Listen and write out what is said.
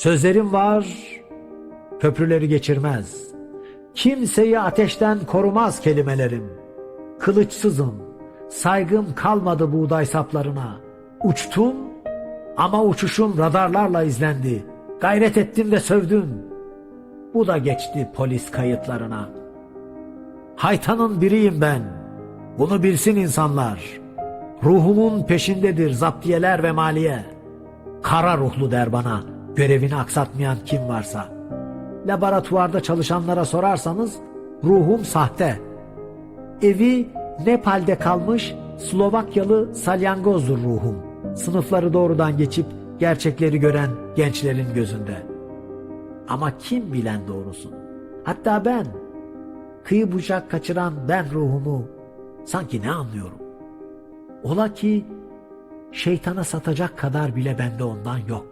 Sözlerim var, köprüleri geçirmez. Kimseyi ateşten korumaz kelimelerim. Kılıçsızım, saygım kalmadı buğday saplarına. Uçtum ama uçuşum radarlarla izlendi. Gayret ettim ve sövdüm. Bu da geçti polis kayıtlarına. Haytanın biriyim ben. Bunu bilsin insanlar. Ruhumun peşindedir zaptiyeler ve maliye. Kara ruhlu der bana görevini aksatmayan kim varsa. Laboratuvarda çalışanlara sorarsanız ruhum sahte. Evi Nepal'de kalmış Slovakyalı salyangozdur ruhum. Sınıfları doğrudan geçip gerçekleri gören gençlerin gözünde. Ama kim bilen doğrusunu? Hatta ben, kıyı bucak kaçıran ben ruhumu sanki ne anlıyorum? Ola ki şeytana satacak kadar bile bende ondan yok.